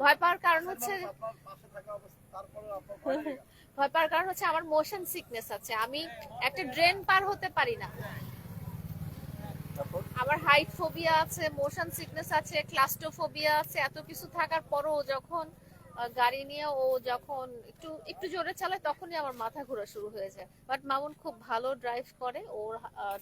ভয় পাওয়ার কারণ হচ্ছে ভয় পাওয়ার কারণ হচ্ছে আমার মোশন সিকনেস আছে। আমি একটা ড্রেন পার হতে পারি না। আমার হাইট ফোবিয়া আছে মোশন সিকনেস আছে ক্লাস্টোফোবিয়া আছে এত কিছু থাকার পরও যখন গাড়ি নিয়ে ও যখন একটু একটু জোরে চালায় তখনই আমার মাথা ঘোরা শুরু হয়ে যায়। বাট মামুন খুব ভালো ড্রাইভ করে ওর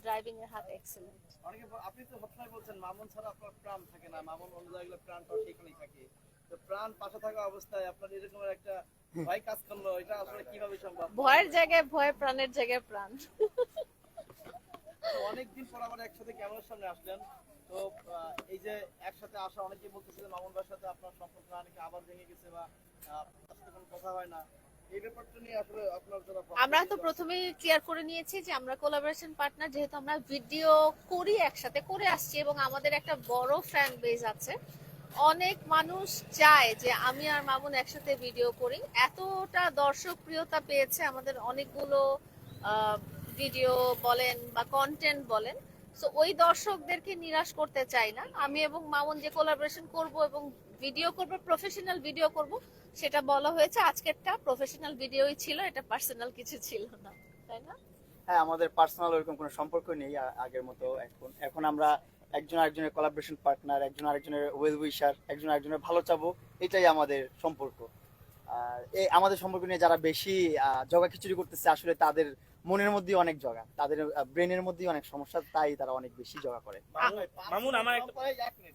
ড্রাইভিং এর হাত এক্সেলেন্ট অনেকে আপনি তো সবসময় বলছেন মামুন ছাড়া আপনার প্রাণ থাকে না মামুন অন্য জায়গায় প্রাণটাও সেখানেই থাকে। তো প্রাণ পাশে থাকা অবস্থায় আপনার এরকম একটা ভয় কাজ করল এটা আসলে কীভাবে সম্ভব? ভয়ের জায়গায় ভয় প্রাণের জায়গায় প্রাণ। তো অনেকদিন পর আবার একসাথে ক্যামেরার সামনে আসলেন। তো এই যে একসাথে আসা অনেকেই বলতেছে যে মামুন ভাইয়ের সাথে আপনার সম্পর্ক অনেকে আবার ভেঙে গেছে বা আপনার সাথে কোনো কথা হয় না। আমরা তো প্রথমেই ক্লিয়ার করে নিয়েছি যে আমরা কোলাবোরেশন পার্টনার যেহেতু আমরা ভিডিও করি একসাথে করে আসছি এবং আমাদের একটা বড় ফ্যান বেজ আছে। অনেক মানুষ চায় যে আমি আর মামুন একসাথে ভিডিও করি। এতটা দর্শক প্রিয়তা পেয়েছে আমাদের অনেকগুলো ভিডিও বলেন বা কন্টেন্ট বলেন। ওই দর্শকদেরকে নিরাশ করতে চাই না। আমি এবং মামুন যে কোলাবোরেশন করব এবং ভিডিও করব প্রফেশনাল ভিডিও করব, সেটা বলা হয়েছে। আজকেরটা প্রফেশনাল ভিডিওই ছিল, এটা পার্সোনাল কিছু ছিল না। তাই না? হ্যাঁ আমাদের পার্সোনাল ওরকম কোনো সম্পর্ক নেই আগের মতো। এখন এখন আমরা একজন আরেকজনের কোলাবোরেশন পার্টনার একজন আরেকজনের ওয়েল উইশার একজন আরেকজনের ভালো চাবো এটাই আমাদের সম্পর্ক। আর এই আমাদের সম্পর্ক নিয়ে যারা বেশি জগা খিচুড়ি করতেছে, আসলে তাদের মনের মধ্যেই অনেক জগা। তাদের ব্রেনের মধ্যেই অনেক সমস্যা তাই তারা অনেক বেশি জগা করে। মামুন, আমার একটা-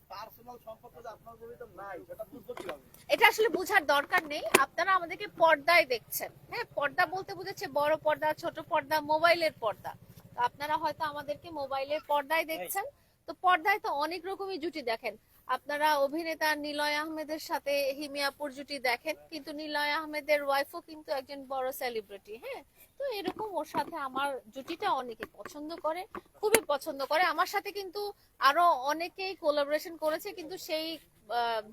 পার্সোনাল সম্পর্ক যে আপনার জড়িত নাই সেটা বুঝব কীভাবে এটা আসলে বোঝার দরকার নেই। আপনারা আমাদেরকে পর্দায় দেখছেন। হ্যাঁ পর্দা বলতে বুঝেছে বড় পর্দা ছোট পর্দা মোবাইলের পর্দা। তো আপনারা হয়তো আমাদেরকে মোবাইলের পর্দায় দেখছেন। তো পর্দায় তো অনেক রকমই জুটি দেখেন। আপনারা অভিনেতা নিলয় আহমেদের সাথে হিমিয়াপুর জুটি দেখেন কিন্তু নিলয় আহমেদের ওয়াইফও কিন্তু একজন বড় সেলিব্রিটি হ্যাঁ? তো এরকম ওর সাথে আমার জুটিটা অনেকে পছন্দ করে খুবই পছন্দ করে। আমার সাথে কিন্তু আরও অনেকেই কোলাবোরেশন করেছে কিন্তু সেই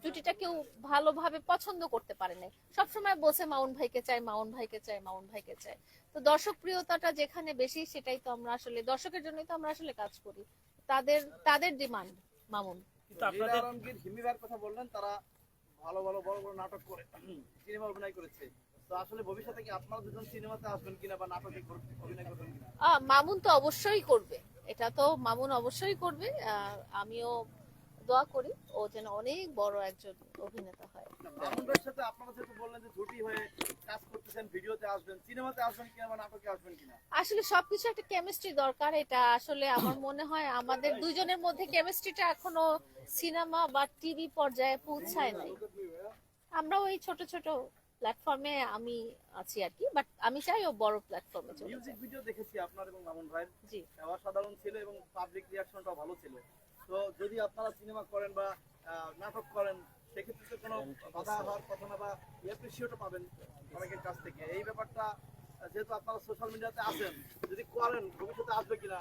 জুটিটা কেউ ভালোভাবে পছন্দ করতে পারে নাই সবসময় বসে মাউন ভাইকে চাই মাউন ভাইকে চাই মাউন ভাইকে চাই। তো দর্শক প্রিয়তাটা যেখানে বেশি সেটাই তো আমরা আসলে দর্শকের জন্যই তো আমরা আসলে কাজ করি। তাদের তাদের ডিমান্ড মামুন। আপনাদের কথা বললেন তারা ভালো ভালো বড় বড় নাটক করে। সিনেমা অভিনয় করেছে। তো আসলে ভবিষ্যতে কি সিনেমাতে আসবেন কিনা বা নাটকে কর- অভিনয় করবেন কিনা? আহ, মামুন তো অবশ্যই করবে। এটা তো মামুন অবশ্যই করবে। আমিও দোয়া করি ও যেন অনেক বড় একজন অভিনেতা হয়। মামুন সাথে আপনারা যেহেতু বললেন যে জুটি হয়ে কাজ করতেছেন ভিডিওতে আসবেন সিনেমাতে আসবেন কিনা বা নাটকে আসবেন কিনা? আসলে সবকিছু একটা কেমিস্ট্রি দরকার এটা আসলে আমার মনে হয় আমাদের দুজনের মধ্যে কেমিস্ট্রিটা এখনও সিনেমা বা টিভি পর্যায়ে পৌঁছায় নাই। আমরা ওই ছোট ছোট প্ল্যাটফর্মে আমি আছি আর কি বাট আমি চাই ও বড় প্ল্যাটফর্মে চলে মিউজিক ভিডিও দেখেছি আপনার এবং মামুন ভাইয়ের। জি। অসাধারণ ছিল এবং পাবলিক রিয়াকশনটাও ভালো ছিল। তো যদি আপনারা সিনেমা করেন বা নাটক করেন সেক্ষেত্রে তো কোনো বাধা হওয়ার কথা না বা অ্যাপ্রিসিয়েটও পাবেন অনেকের কাছ থেকে। এই ব্যাপারটা যেহেতু আপনারা সোশ্যাল মিডিয়াতে আছেন যদি করেন ভবিষ্যতে আসবে কিনা?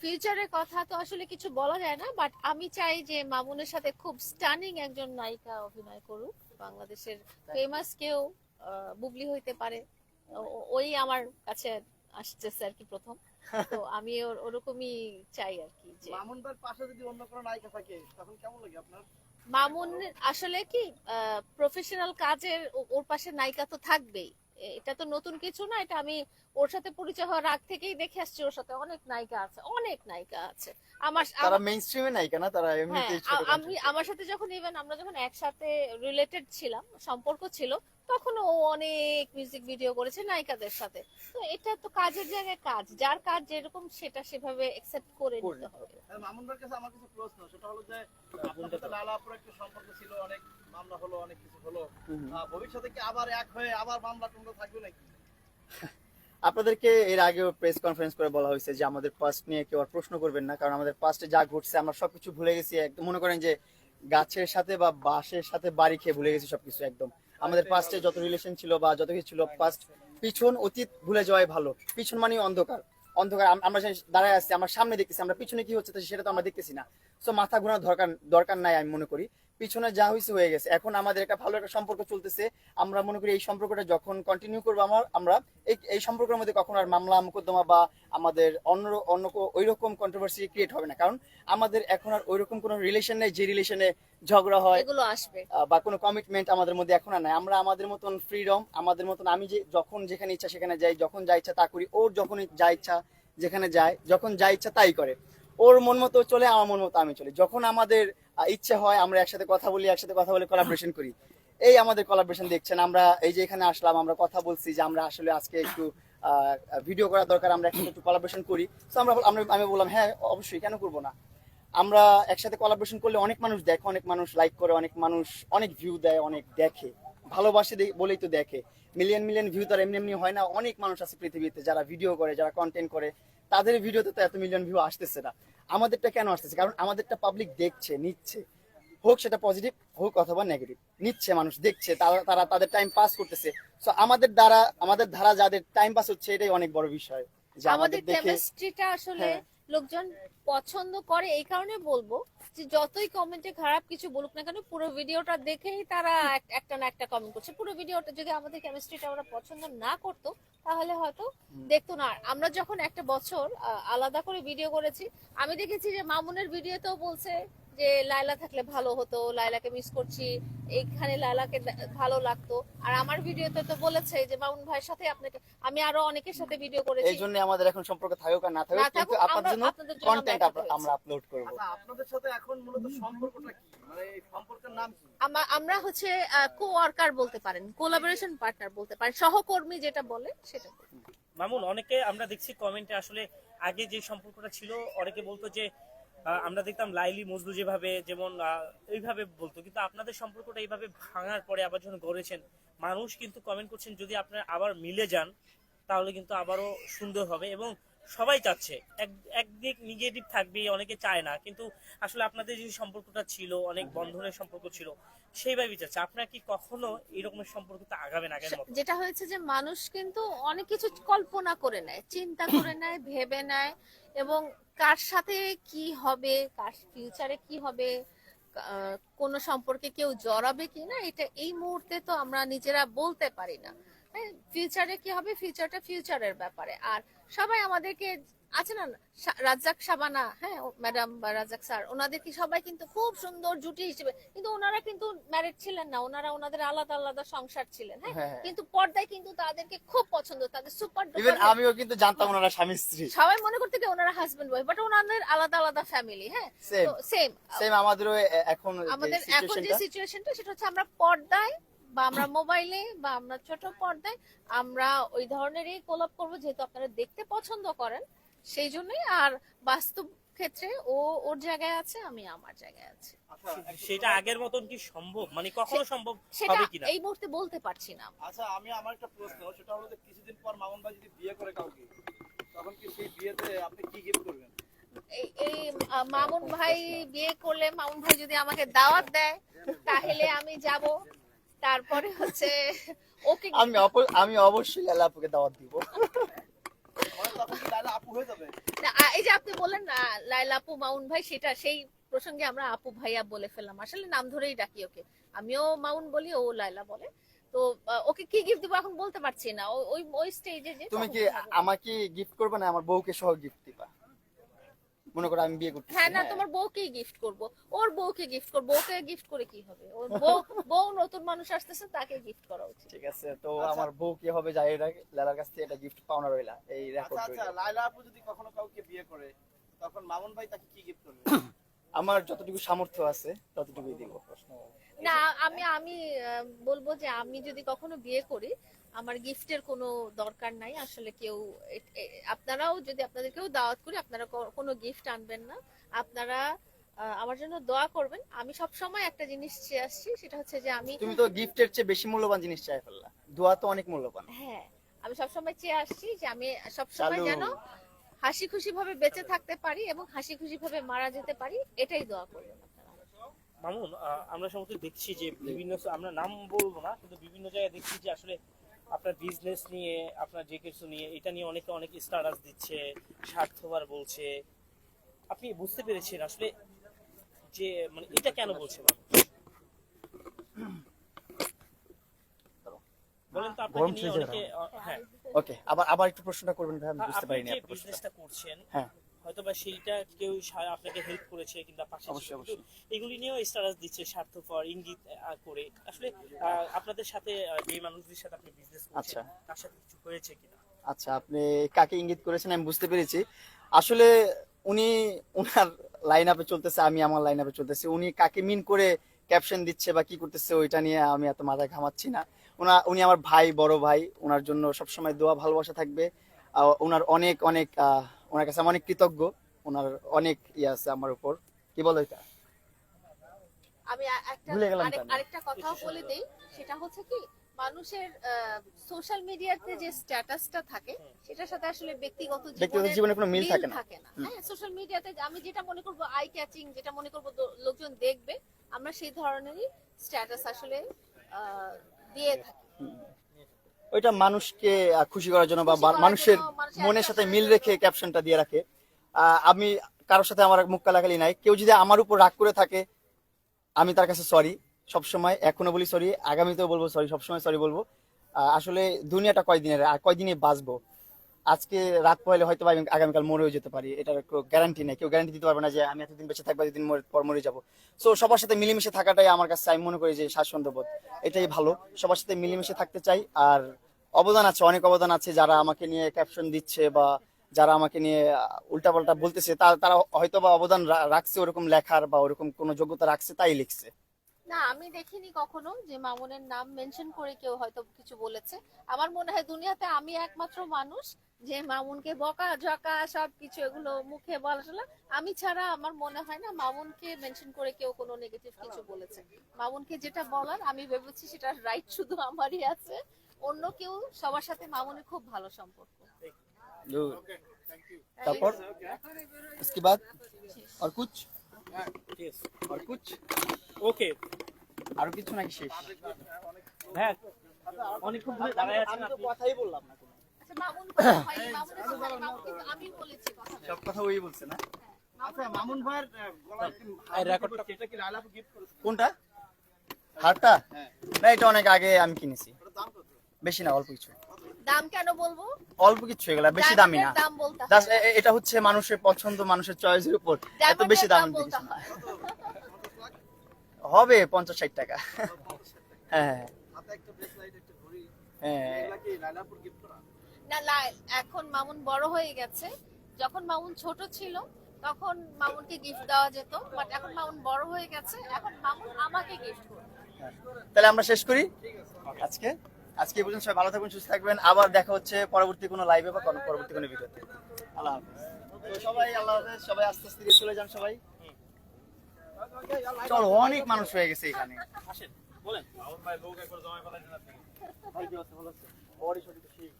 ফিউচারের কথা তো আসলে কিছু বলা যায় না বাট আমি চাই যে মামুনের সাথে খুব স্টানিং একজন নায়িকা অভিনয় করুক। বাংলাদেশের ফেমাস কেউ বুবলি হইতে পারে। ওই আমার কাছে আসতেছে আর কি প্রথম। তো আমি ওর- ওরকমই চাই আর কি যে মামুন পাশে যদি অন্য কোনো নায়িকা থাকে তখন কেমন লাগে আপনার? মামুন আসলে কি প্রফেশনাল কাজের ওর পাশে নায়িকা তো থাকবেই। এটা তো নতুন কিছু না এটা আমি ওর সাথে পরিচয় হওয়ার আগ থেকেই দেখে আসছি ওর সাথে অনেক নায়িকা আছে অনেক নায়িকা আছে। আমার তারা মেইনস্ট্রিমে নায়িকা না? তারা হ্যাঁ এমনিতেই আমি আমার সাথে যখন ইভেন আমরা যখন একসাথে রিলেটেড ছিলাম সম্পর্ক ছিল তখন ও অনেক মিউজিক ভিডিও করেছে নায়িকাদের সাথে। তো এটা তো কাজের জায়গায় কাজ। যার কাজ যেরকম সেটা সেভাবে একসেপ্ট করে নিতে হবে। হ্যাঁ, মামুন ভাইয়ের কাছে আমার কিছু প্রশ্ন সেটা হলো যে আপনার সাথে লালাপুর একটা সম্পর্ক ছিল অনেক মামলা হলো অনেক কিছু হলো। ভবিষ্যতে কি আবার এক হয়ে আবার মামলা টামলা থাকবে নাকি? আপনাদেরকে এর আগেও প্রেস কনফারেন্স করে বলা হয়েছে যে আমাদের পাস্ট নিয়ে কেউ আর প্রশ্ন করবেন না কারণ আমাদের পাস্টে যা ঘটছে আমরা সবকিছু ভুলে গেছি একদম মনে করেন যে গাছের সাথে বা বাঁশের সাথে বাড়ি খেয়ে ভুলে গেছি সবকিছু একদম। আমাদের পাস্টে যত রিলেশন ছিল বা যত কিছু ছিল পাস্ট পিছন অতীত ভুলে যাওয়াই ভালো। পিছন মানে অন্ধকার। অন্ধকার আমরা দাঁড়ায় আসছি আমরা সামনে দেখতেছি, আমরা পিছনে কি হচ্ছে সেটা তো আমরা দেখতেছি না। তো মাথা ঘোরার দরকার দরকার নাই আমি মনে করি। পিছনে যা হয়েছে হয়ে গেছে। এখন আমাদের একটা ভালো একটা সম্পর্ক চলতেছে। আমরা মনে করি এই সম্পর্কটা যখন কন্টিনিউ করব আমার আমরা এই এই সম্পর্কের মধ্যে কখনো আর মামলা মোকদ্দমা বা আমাদের অন্য অন্য ওই রকম কন্ট্রোভার্সি ক্রিয়েট হবে না। কারণ আমাদের এখন আর ওই রকম কোনো রিলেশন নেই যে রিলেশনে ঝগড়া হয় এগুলো আসবে। বা কোনো কমিটমেন্ট আমাদের মধ্যে এখন আর নাই। আমরা আমাদের মতন ফ্রিডম আমাদের মতন আমি যে যখন যেখানে ইচ্ছা সেখানে যাই যখন যা ইচ্ছা তা করি ওর যখন যা ইচ্ছা যেখানে যায় যখন যা ইচ্ছা তাই করে। ওর মন মতো চলে আমার মন মতো আমি চলি। যখন আমাদের ইচ্ছে হয় আমরা একসাথে কথা বলি, একসাথে কথা বলে কোলাবরেশন করি। এই আমাদের কোলাবরেশন দেখছেন, আমরা এই যে এখানে আসলাম, আমরা কথা বলছি যে আমরা আসলে আজকে একটু ভিডিও করা দরকার, আমরা একসাথে একটু কোলাবরেশন করি। তো আমরা আমি বললাম হ্যাঁ অবশ্যই, কেন করব না? আমরা একসাথে কোলাবরেশন করলে অনেক মানুষ দেখে, অনেক মানুষ লাইক করে, অনেক মানুষ, অনেক ভিউ দেয়, অনেক দেখে। ভালোবাসে বলেই তো দেখে। মিলিয়ন মিলিয়ন ভিউ তার এমনি এমনি হয় না। অনেক মানুষ আছে পৃথিবীতে যারা ভিডিও করে, যারা কন্টেন্ট করে। তাদের ভিডিওতে তো এত মিলিয়ন ভিউ আসতেছে না। আমাদেরটা কেন আসতেছে? কারণ আমাদেরটা পাবলিক দেখছে নিচ্ছে। হোক সেটা পজিটিভ হোক অথবা নেগেটিভ নিচ্ছে মানুষ দেখছে তারা তারা তাদের টাইম পাস করতেছে। সো আমাদের দ্বারা আমাদের ধারা যাদের টাইম পাস হচ্ছে এটাই অনেক বড় বিষয়। যে আমাদের দেখে কেমিস্ট্রিটা আসলে হ্যাঁ। লোকজন পছন্দ করে এই কারণে বলব যে যতই কমেন্টে খারাপ কিছু বলুক না কেন পুরো ভিডিওটা দেখেই তারা একটা না একটা কমেন্ট করছে। পুরো ভিডিওটা যদি আমাদের কেমিস্ট্রিটা ওরা পছন্দ না করতো তাহলে হয়তো দেখতো না। আমরা যখন একটা বছর আলাদা করে ভিডিও করেছি আমি দেখেছি যে মামুনের ভিডিওতেও বলছে যে লাইলা থাকলে ভালো হতো লাইলাকে মিস করছি এইখানে লাইলাকে ভালো লাগতো। আর আমার ভিডিওতে তো বলেছে যে মামুন ভাইয়ের সাথে আপনাকে আমি আরও অনেকের সাথে ভিডিও করেছি। এই জন্য আমাদের এখন সম্পর্ক থাকুক আর না থাকুক কিন্তু আপনাদের আমরা- জন্য কন্টেন্ট আমরা আপলোড করব। আচ্ছা আপনাদের সাথে এখন মূলত সম্পর্কটা কি? মানে এই সম্পর্কের নাম কি? আমা- আমরা হচ্ছে কো ওয়ার্কার বলতে পারেন কোলাবোরেশন পার্টনার বলতে পারেন সহকর্মী যেটা বলে সেটা মামুন অনেকে আমরা দেখছি কমেন্টে আসলে আগে যে সম্পর্কটা ছিল অনেকে বলতো যে আমরা দেখতাম লাইলি মজদু যেভাবে যেমন এইভাবে বলতো। কিন্তু আপনাদের সম্পর্কটা এইভাবে ভাঙার পরে আবার যখন গড়েছেন মানুষ কিন্তু কমেন্ট করছেন যদি আপনারা আবার মিলে যান তাহলে কিন্তু আবারও সুন্দর হবে। এবং সবাই চাচ্ছে এক একদিক নেগেটিভ থাকবে অনেকে চায় না। কিন্তু আসলে আপনাদের যে সম্পর্কটা ছিল অনেক বন্ধনের সম্পর্ক ছিল সেইভাবে চাচ্ছে। আপনারা কি কখনো এরকমের সম্পর্কতে আগাবেন আগের মতো? যেটা হয়েছে যে মানুষ কিন্তু অনেক কিছু কল্পনা করে নেয় চিন্তা করে নেয় ভেবে নেয় এবং কার সাথে কি হবে, কার ফিউচারে কি হবে কোন সম্পর্কে কেউ জড়াবে কি না এটা, এই মুহূর্তে তো আমরা নিজেরা বলতে পারি না। হ্যাঁ ফিউচারে কি হবে? ফিউচারটা ফিউচারের ব্যাপারে। আর সবাই আমাদেরকে আছে না সা- রাজ্জাক সাবানা হ্যাঁ ম্যাডাম বা রাজ্জাক স্যার ওনাদের কি সবাই কিন্তু খুব সুন্দর জুটি হিসেবে কিন্তু ওনারা কিন্তু ম্যারিড ছিলেন না ওনারা ওনাদের আলাদা আলাদা সংসার ছিলেন হ্যাঁ? হ্যাঁ, হ্যাঁ। কিন্তু পর্দায় কিন্তু তাদেরকে খুব পছন্দ তাদের সুপার ইভেন আমিও কিন্তু জানতাম ওনারা স্বামী স্ত্রী। সবাই মনে করতে কি ওনারা হাজবেন্ড ওয়াইফ বাট ওনাদের আলাদা আলাদা ফ্যামিলি হ্যাঁ? সেম সেম সেম আমাদেরও এখন আমাদের এখন যে সিচুয়েশনটা সিচুয়েশনটা সেটা হচ্ছে আমরা পর্দায় বা আমরা মোবাইলে বা আমরা ছোট পর্দায় আমরা ওই ধরনেরই কোলাপ করব যেহেতু আপনারা দেখতে পছন্দ করেন। সেই জন্যই আর বাস্তব ক্ষেত্রে ও ওর জায়গায় আছে আমি আমার জায়গায় আছি। আচ্ছা সেটা আগের মতন কি সম্ভব? মানে কখনো সম্ভব সেটা হবে কিনা? এই মুহূর্তে বলতে পারছি না। আচ্ছা আমি আমার একটা প্রশ্ন সেটা হলো যে কিছুদিন পর মামুন ভাই যদি বিয়ে করে কাউকে তখন কি সেই বিয়েতে আপনি কি গিফট করবেন? এই মামুন ভাই বিয়ে করলে মামুন ভাই যদি আমাকে দাওয়াত দেয় তাহলে আমি যাব। তারপরে হচ্ছে ওকে আমি আমি অবশ্যই লালা আপুকে দাওয়াত দিব মানে তখন কি লাইলা আপু হয়ে যাবে না, আ- এই যে আপনি বললেন না লাইলা আপু মাউন ভাই সেটা সেই প্রসঙ্গে আমরা আপু ভাইয়া বলে ফেললাম। আসলে নাম ধরেই ডাকি ওকে। আমিও মাউন বলি ও লাইলা বলে। তো ওকে কি গিফট দিব এখন বলতে পারছি না। ওই ওই স্টেজে যে তুমি কি আমাকে গিফট করবে না আমার বউকে সহ গিফট দিবা? মনে করো আমি বিয়ে করতেছি। হ্যাঁ না হ্যাঁ। তোমার বউকেই গিফট করব। ওর বউকে গিফট করব ওকে গিফট করে কি হবে? ওর বউ বউ নতুন মানুষ আসতেছে তাকে গিফট করা উচিত। ঠিক আছে তো আচ্ছা। আমার বউ কি হবে যাই লালার কাছ থেকে এটা গিফট পাওনা রইলা এই আচ্ছা রেকর্ড আচ্ছা রইলা। লাইলা আপু যদি কখনো কাউকে বিয়ে করে তখন মামুন ভাই তাকে কি গিফট করবে? আমার যতটুকু সামর্থ্য আছে ততটুকুই দিব। না আমি আমি বলব যে আমি যদি কখনো বিয়ে করি আমার গিফটের কোনো দরকার নাই। আসলে কেউ আপনারাও যদি আপনাদের কেউ দাওয়াত করি আপনারা কোনো গিফট আনবেন না। আপনারা আমার জন্য দোয়া করবেন। আমি সব সময় একটা জিনিস চেয়ে আসছি সেটা হচ্ছে যে আমি তুমি তো গিফটের চেয়ে বেশি মূল্যবান জিনিস চাই ফেললা। দোয়া তো অনেক মূল্যবান। হ্যাঁ আমি সবসময় চেয়ে আসছি যে আমি সবসময় চালু। যেন হাসি খুশি ভাবে বেঁচে থাকতে পারি এবং হাসি খুশি ভাবে মারা যেতে পারি, এটাই দোয়া করবেন মামুন আমরা সমস্ত দেখছি যে বিভিন্ন, আমরা নাম বলব না, কিন্তু বিভিন্ন জায়গায় দেখছি যে আসলে আপনার বিজনেস নিয়ে, আপনার যে কিছু নিয়ে, এটা নিয়ে অনেকে অনেক স্ট্যাটাস দিচ্ছে, স্বার্থবার বলছে। আপনি বুঝতে পেরেছেন আসলে যে মানে এটা কেন বলছে মানুষ গরম হ্যাঁ। ওকে আবার আবার একটু প্রশ্নটা করবেন ভাই আমি বুঝতে পারিনি প্রশ্নটা। বিজনেসটা করছেন হ্যাঁ। হয়তো বা সেইটা কেউ আপনাকে হেল্প করেছে কিংবা পাশে এগুলি নিয়েও স্ট্যাটাস দিচ্ছে স্বার্থপর ইঙ্গিত করে। আসলে আপনাদের সাথে যে মানুষদের সাথে আপনি বিজনেস করছেন আচ্ছা। তার সাথে কিছু হয়েছে কিনা? আচ্ছা আপনি কাকে ইঙ্গিত করেছেন আমি বুঝতে পেরেছি। আসলে উনি উনার লাইন আপে চলতেছে আমি আমার লাইন আপে চলতেছি। উনি কাকে মিন করে ক্যাপশন দিচ্ছে বা কি করতেছে ওইটা নিয়ে আমি এত মাথা ঘামাচ্ছি না। ওনা উনি আমার ভাই বড় ভাই। ওনার জন্য সবসময় দোয়া ভালোবাসা থাকবে। ওনার অনেক অনেক ওনার কাছে আমি অনেক কৃতজ্ঞ। ওনার অনেক ইয়ে আছে আমার উপর। কি বলো এটা? আমি একটা। আরেকটা কথাও বলে দেই। সেটা হচ্ছে কি মানুষের সোশ্যাল মিডিয়াতে যে স্ট্যাটাসটা থাকে সেটার সাথে আসলে ব্যক্তিগত জীবনে কোনো মিল থাকে না। হ্যাঁ সোশ্যাল মিডিয়াতে আমি যেটা মনে করব আই ক্যাচিং যেটা মনে করব লোকজন দেখবে আমরা সেই ধরনেরই স্ট্যাটাস আসলে আহ, দিয়ে থাকি। ওইটা মানুষকে খুশি করার জন্য বা মানুষের মনের সাথে মিল রেখে ক্যাপশনটা দিয়ে রাখে। আহ, আমি কারোর সাথে আমার মুখ কালাকালি নাই। কেউ যদি আমার উপর রাগ করে থাকে আমি তার কাছে সরি সবসময় এখনও বলি সরি আগামীতেও বলব সরি সবসময় সরি বলব। আসলে দুনিয়াটা কয়দিনের আর কয়দিনে বাঁচবো? আজকে রাত পয়লে হয়তো আমি আগামীকাল মরেও যেতে পারি, এটার গ্যারান্টি নেই। কেউ গ্যারান্টি দিতে পারবে না যে আমি এতদিন বেঁচে থাকব, এতদিন পর মরে যাব। সো সবার সাথে মিলেমিশে থাকাটাই আমার কাছে, আমি মনে করি যে স্বাচ্ছন্দ্যবোধ এটাই ভালো। সবার সাথে মিলেমিশে থাকতে চাই। আর অবদান আছে, অনেক অবদান আছে যারা আমাকে নিয়ে ক্যাপশন দিচ্ছে বা যারা আমাকে নিয়ে উল্টাপাল্টা বলতেছে তারা হয়তো বা অবদান রাখছে, ওরকম লেখার বা ওরকম কোনো যোগ্যতা রাখছে, তাই লিখছে। না আমি দেখিনি কখনো যে মামুনের নাম মেনশন করে কেউ হয়তো কিছু বলেছে আমার মনে হয় দুনিয়াতে আমি একমাত্র মানুষ যে মামুনকে বকা জকা সব কিছু এগুলো মুখে বলা টলা আমি ছাড়া আমার মনে হয় না মামুনকে মেনশন করে কেউ কোনো নেগেটিভ কিছু বলেছে মামুনকে যেটা বলার আমি ভেবেছি সেটা রাইট শুধু আমারই আছে অন্য কেউ সবার সাথে মামুনের খুব ভালো সম্পর্ক তারপর इसके बाद और कुछ আর ওকে আর কিছু নাকি শেষ? হ্যাঁ। দাঁড়ায় আছেন আপনি। কথাই বললাম না কোনো। আচ্ছা, সব কথা ওই বলছে না? আচ্ছা মামুন ভাইয়ের রেকর্ডটা কি গিফট করেছে? কোনটা? হারটা? না এটা অনেক আগে আমি কিনেছি। বেশি না অল্প কিছু। দাম কেন বলব? অল্প কিছু এগুলা বেশি দামি না। হয়। এটা হচ্ছে মানুষের পছন্দ মানুষের চয়েসের উপর। এত বেশি দাম হয়। হবে পঞ্চাশ ষাট টাকা। হ্যাঁ হাতে একটা ব্রেসলাইট একটা ঘড়ি হ্যাঁ। গিফট করা না এখন মামুন বড় হয়ে গেছে। যখন মামুন ছোট ছিল তখন মামুনকে গিফট দেওয়া যেত। বাট এখন মামুন বড় হয়ে গেছে এখন মামুন আমাকে গিফট করবে। তাহলে আমরা শেষ করি? আজকে? আজকে পর্যন্ত সবাই ভালো থাকবেন সুস্থ থাকবেন। আবার দেখা হচ্ছে পরবর্তী কোনো লাইভে বা কোনো পরবর্তী কোনো ভিডিওতে আল্লাহ হাফেজ। তো সবাই আল্লাহ হাফেজ। সবাই আস্তে আস্তে চলে যান সবাই। চলো অনেক মানুষ হয়ে গেছে এখানে। আসেন বলেন। ভাই কি অবস্থা? ভালো আছে? বড়ি সরি তো ঠিক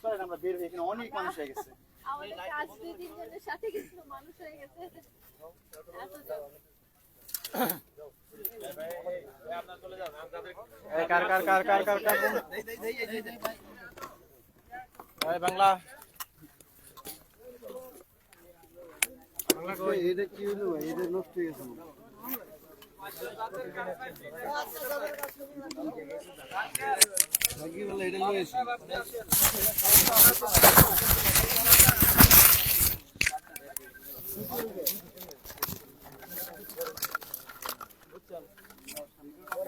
চলেন আমরা বের হয়ে এখানে অনেক মানুষ হয়ে গেছে। আমাদের কাজ দুই তিনজনের সাথে কিছু মানুষ হয়ে গেছে। কার কার কার কার কার কার? এই বাংলা। কি হলো? এটা নষ্ট এটা লয়ে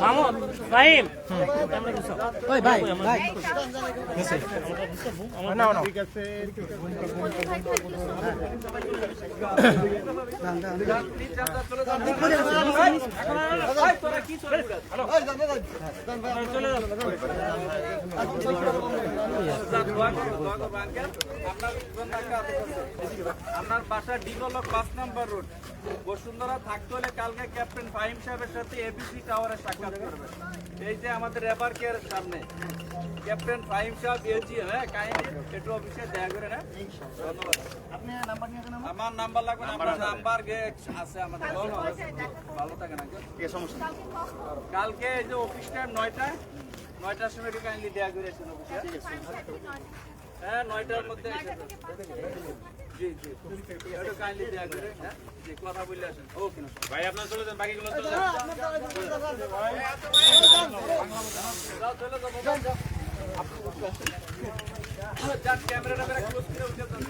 মামুন ফাহিম ওই ভাই ভাই। না না আপনার বাসা ডিগলক পাঁচ নাম্বার রোড। বসুন্ধরা থাকতে হলে কালকে ক্যাপ্টেন ফাহিম সাহেবের সাথে এবিসি টাওয়ারে সাক্ষাৎ করবেন এই যে আমাদের রেবার কেয়ার সামনে। ক্যাপ্টেন ফাহিম সাহেব এজি হ্যাঁ কাহিনী একটু অফিসে দেখা করে না ধন্যবাদ। আপনি নাম্বার নিয়ে আমার আমার নাম্বার লাগবে না আপনার নাম্বার গে আছে আমাদের। ভালো থাকে না কালকে এই যে অফিস টাইম নয়টায় নয়টার সময় একটু কাইন্ডলি দেখা করে আসেন অফিসে হ্যাঁ নয়টার মধ্যে। জি জি। একটু কাইন্ডলি দেয়া করে হ্যাঁ? জি কথা বলে আসেন। ওকে না ভাই আপনার চলে যান বাকিগুলো চলে যান। আপনার চলে যাও চলে যাও যাও ক্যামেরাটা মেরা ক্লোজ করে উঠে যান।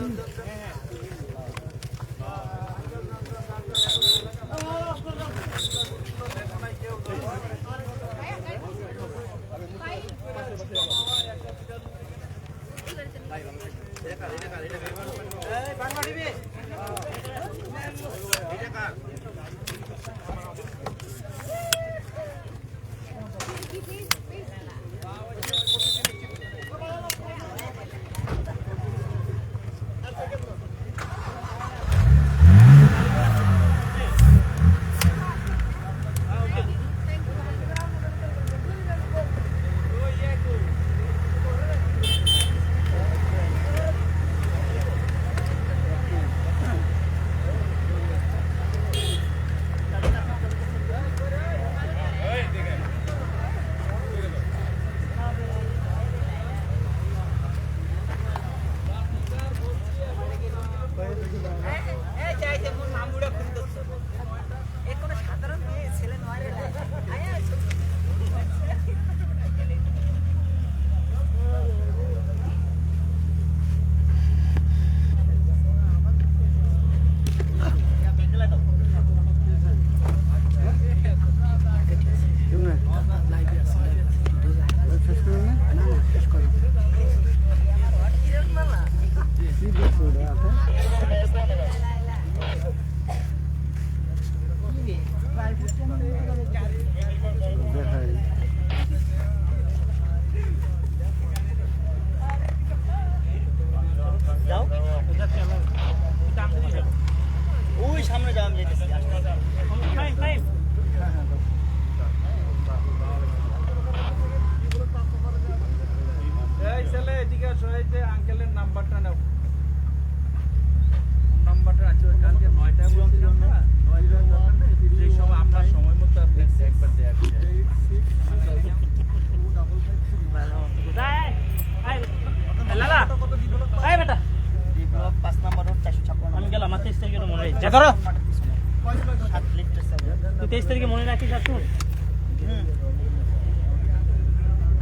সেভেন তুই তেইশ তারিখে মনে রাখিস আর শুন।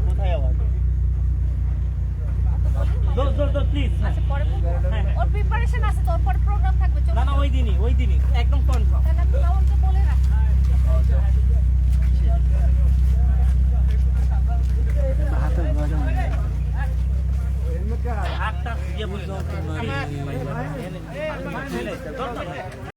কোথায় আবার? দৌড় দৌড় দৌড় প্লিজ আচ্ছা পরে হ্যাঁ, হ্যাঁ। ওর প্রিপারেশন আছে তো ওর পরে প্রোগ্রাম থাকবে না না ওই দিনই ওই দিনই। একদম কনফার্ম তাহলে আমি বলে রাখি। आठ तास